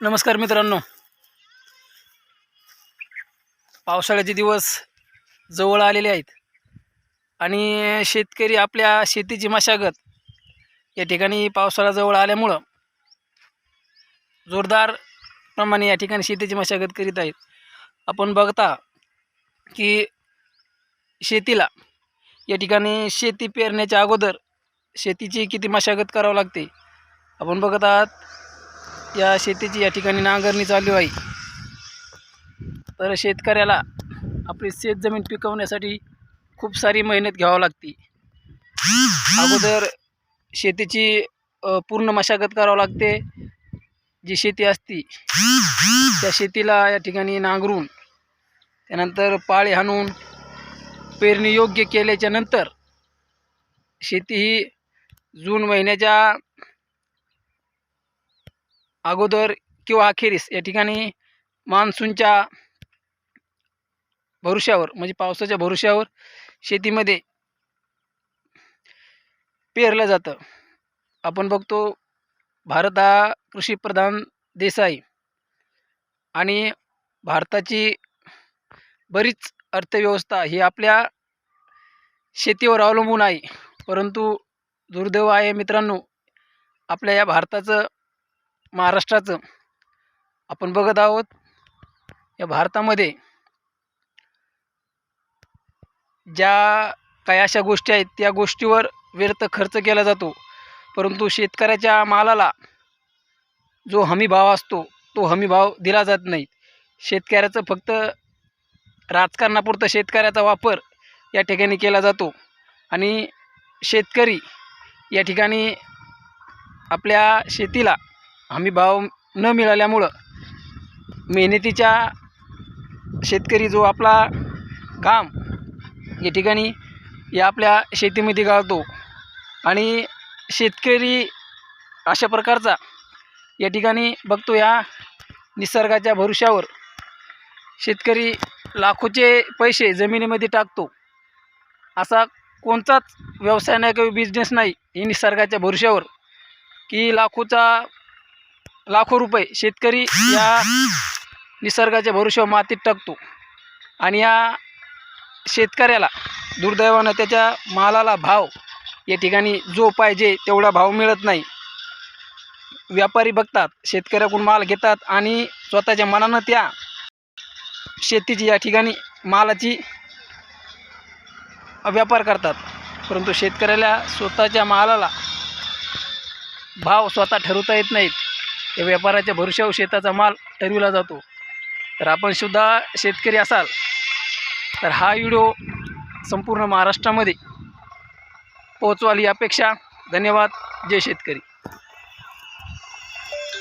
नमस्कार मित्रांनो. पावसाळ्याचे दिवस जवळ आलेले आहेत. आणि शेतकरी आपल्या शेतीची मशागत या ठिकाणी पावसाळा जवळ आल्यामुळं जोरदार प्रमाणे या ठिकाणी शेतीची मशागत करीत आहेत. आपण बघता की शेतीला या ठिकाणी शेती पेरण्याच्या अगोदर शेतीची किती मशागत करावं लागते. आपण बघत आहात या शेतीची या ठिकाणी नांगरणी चालू आहे. तर शेतकऱ्याला आपली शेतजमीन पिकवण्यासाठी खूप सारी मेहनत घ्यावी लागते. अगोदर शेतीची पूर्ण मशागत करावं लागते. जी शेती असती त्या शेतीला या ठिकाणी नांगरून त्यानंतर पाळी हाणून पेरणी योग्य केल्याच्यानंतर शेती ही जून महिन्याच्या अगोदर किंवा अखेरीस या ठिकाणी मान्सूनच्या भरुशावर म्हणजे पावसाच्या भरुशावर शेतीमध्ये पेरलं जातं. आपण बघतो भारत हा कृषीप्रधान देश आहे. आणि भारताची बरीच अर्थव्यवस्था ही आपल्या शेतीवर अवलंबून आहे. परंतु दुर्दैव आहे मित्रांनो आपल्या या भारताचं महाराष्ट्राचं आपण बघत आहोत. या भारतामध्ये ज्या काही अशा गोष्टी आहेत त्या गोष्टीवर व्यर्थ खर्च केला जातो. परंतु शेतकऱ्याच्या मालाला जो हमी भाव असतो तो हमी भाव दिला जात नाही. शेतकऱ्याचं फक्त राजकारणापुरतं शेतकऱ्याचा वापर या ठिकाणी केला जातो. आणि शेतकरी या ठिकाणी आपल्या शेतीला हमी भाव न मिळाल्यामुळं मेहनतीच्या शेतकरी जो आपला काम या ठिकाणी या आपल्या शेतीमध्ये गाळतो आणि शेतकरी अशा प्रकारचा या ठिकाणी बघतो या निसर्गाच्या भरुशावर शेतकरी लाखोचे पैसे जमिनीमध्ये टाकतो. असा कोणताच व्यवसाय नाही किंवा बिझनेस नाही ही निसर्गाच्या भरुशावर की लाखोचा लाखो रुपये शेतकरी या निसर्गाच्या भरुशावर मातीत टाकतो. आणि या शेतकऱ्याला दुर्दैवानं त्याच्या मालाला भाव या ठिकाणी जो पाहिजे तेवढा भाव मिळत नाही. व्यापारी बघतात शेतकऱ्याकडून माल घेतात आणि स्वतःच्या मनानं त्या शेतीची या ठिकाणी मालाची व्यापार करतात. परंतु शेतकऱ्याला स्वतःच्या मालाला भाव स्वतः ठरवता येत नाहीत. या व्यापाराच्या भरोशावर शेताचा माल ठरविला जातो. तर आपण सुद्धा शेतकरी असाल तर हा व्हिडिओ संपूर्ण महाराष्ट्रामध्ये पोहोचवाल ही अपेक्षा धन्यवाद. जय शेतकरी.